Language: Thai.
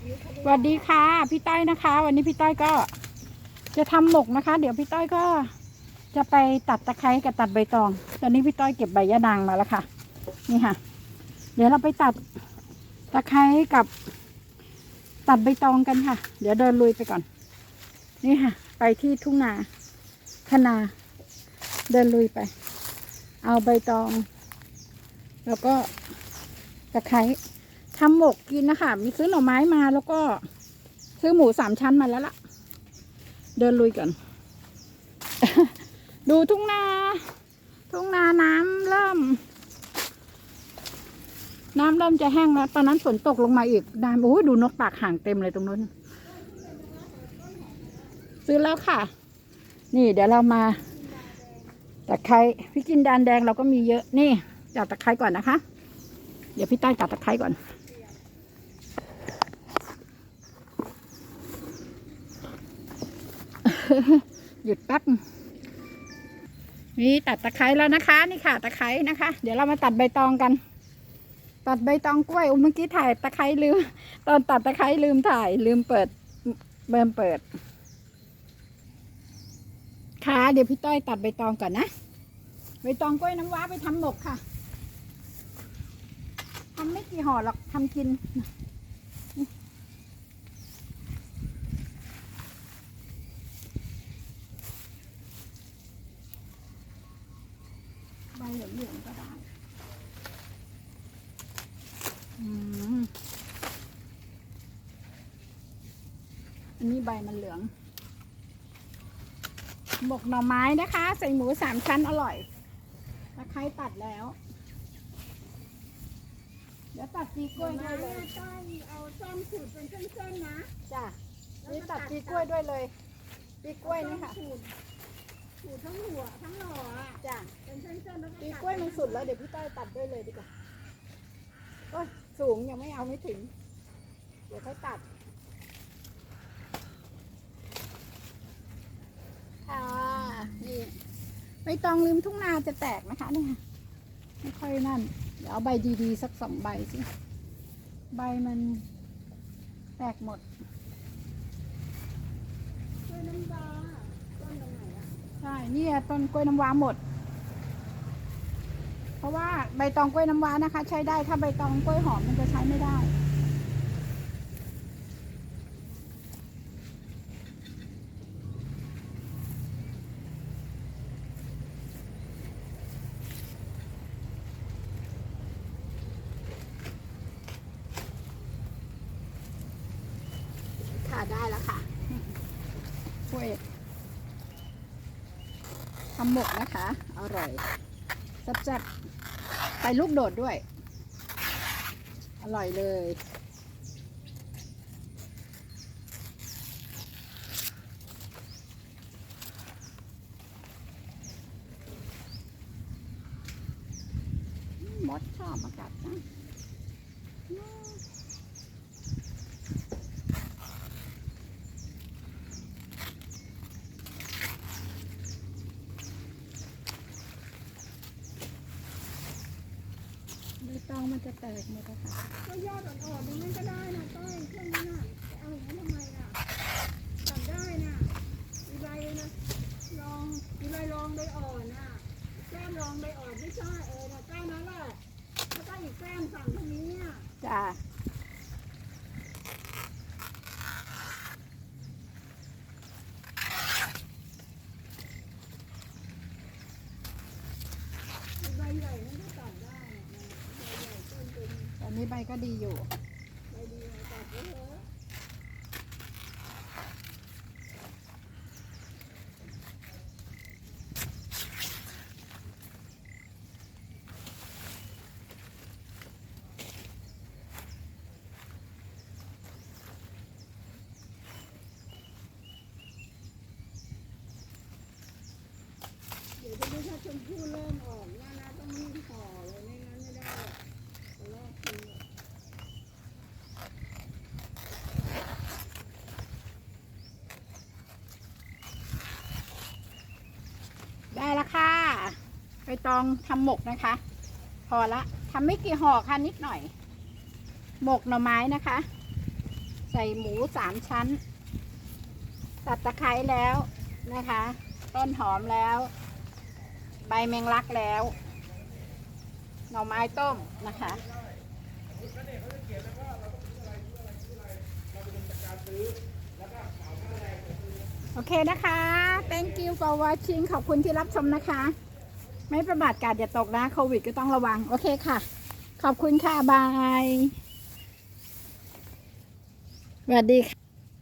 สวัสดีค่ะ พี่ต้อยนะคะ วันนี้พี่ต้อยก็จะทำหมกนะคะ เดี๋ยวพี่ต้อยก็จะไปตัดตะไคร้กับตัดใบตอง ตอนนี้พี่ต้อยเก็บใบยะนางมาแล้วค่ะ นี่ค่ะ เดี๋ยวเราไปตัดตะไคร้กับตัดใบตองกันค่ะ เดี๋ยวเดินลุยไปก่อน นี่ค่ะ ไปที่ทุ่งนาคนา เดินลุยไป เอาใบตอง แล้วก็ตะไคร้ ทำหมกกินนะคะ มีซื้อหน่อไม้มาแล้วก็ซื้อหมูสามชั้นมาแล้วล่ะ เดินลุยก่อน ดูทุ่งนา ทุ่งนาน้ำเริ่ม น้ำเริ่มจะแห้งแล้ว ตอนนั้นฝนตกลงมาอีกน้ำโอ้ยดูนกปากห่างเต็มเลยตรงนู้น ซื้อแล้วค่ะ นี่เดี๋ยวเรามาตะไคร้พี่กินดานแดงเราก็มีเยอะนี่จับตะไคร้ก่อนนะคะ เดี๋ยวพี่ใต้ตัดตะไคร้ก่อน หยุดแป๊บ นี่ตัดตะไคร้แล้วนะคะ นี่ค่ะ ตะไคร้นะคะ เดี๋ยวเรามาตัดใบตองกัน ตัดใบตองกล้วยอุ๊ยเมื่อกี้ถ่ายตะไคร้ลืม ตอนตัดตะไคร้ลืมถ่าย ลืมเปิดเบิ่มเปิด ค่ะ เดี๋ยวพี่ต้อยตัดใบตองก่อนนะ ใบตองกล้วยน้ำว้าไปทำหมกค่ะทำไม่กี่ห่อหรอกทำกิน ใบเหลืองๆก็ได้ อืม อันนี้ใบมันเหลืองหมกหน่อไม้นะคะ ใส่หมูสามชั้นอร่อยตะไคร้ตัดแล้ว เดี๋ยวตัดจีกล้วยด้วยเลย ต้องเอาส้มขูดเป็นเส้นๆนะจ้ะนี่ตัดจีกล้วยด้วยเลยจีกล้วยนี่ค่ะขูดขูดทั้งหัวทั้งหน่ออะจ้ะเป็นเส้นๆแล้วก็จีกล้วยมันสุดแล้วเดี๋ยวพี่ต้อยตัดด้วยเลยดีกว่า โอ้ยสูงยังไม่เอาไม่ถึง เดี๋ยวค่อยตัด ค่ะนี่ใบตองริมทุ่งนาจะแตกนะคะเนี่ยไม่ค่อยนั่น เดี๋ยวเอาใบดีๆ สักสองใบสิ ใบมันแตกหมดกล้วยน้ำว้าต้นตรงไหนอะใช่นี่ต้นกล้วยน้ำว้าหมด เพราะว่าใบตองกล้วยน้ำว้านะคะ ใช้ได้ถ้าใบตองกล้วยหอมมันจะใช้ไม่ได้ ค่ะได้แล้วค่ะกล้วยทำหมกนะคะ อร่อยแซ่บๆใส่ลูกโดดด้วย อร่อยเลยมดชอบมากัดนะ ใบตองมันจะแตกหมดนะคะก็ยอดอ่อนๆตรงนั้นก็ได้นะต้อยเครื่องนี้น่ะเอาอย่างนั้นทำไมอะตัดได้น่ะมีใบนะลองมีใบรองใบอ่อนน่ะแก้มรองใบอ่อนไม่ใช่เออน่ะแก้มนั้นแหละแล้วก็อีกแก้มฝั่งทางนี้อะ จ้า มีใบใหญ่นั่นก็ตัดได้นะใบใหญ่ต้นเป็ นี้ใบก็ดีอยู่ใบดีจัดไว้เถอะเดี๋ยวถ้าชมพู่เริ่มออกเนี่ยนะต้องรีบห่อเลยไม่งั้นไม่ได้ตอนแรกคือ ได้แล้วค่ะ ใบตองทำหมกนะคะ พอละทำไม่กี่ห่อค่ะนิดหน่อย หมกหน่อไม้นะคะ ใส่หมูสามชั้น ตัดตะไคร้แล้วนะคะ ต้นหอมแล้ว ใบแมงลักแล้ว หน่อไม้ต้มนะคะโอเคนะคะ thank you for watching ขอบคุณที่รับชมนะคะ ไม่ประมาทกาดอย่าตกนะโควิดก็ต้องระวัง โอเคค่ะ ขอบคุณค่ะ บายสวัสดีค่ะ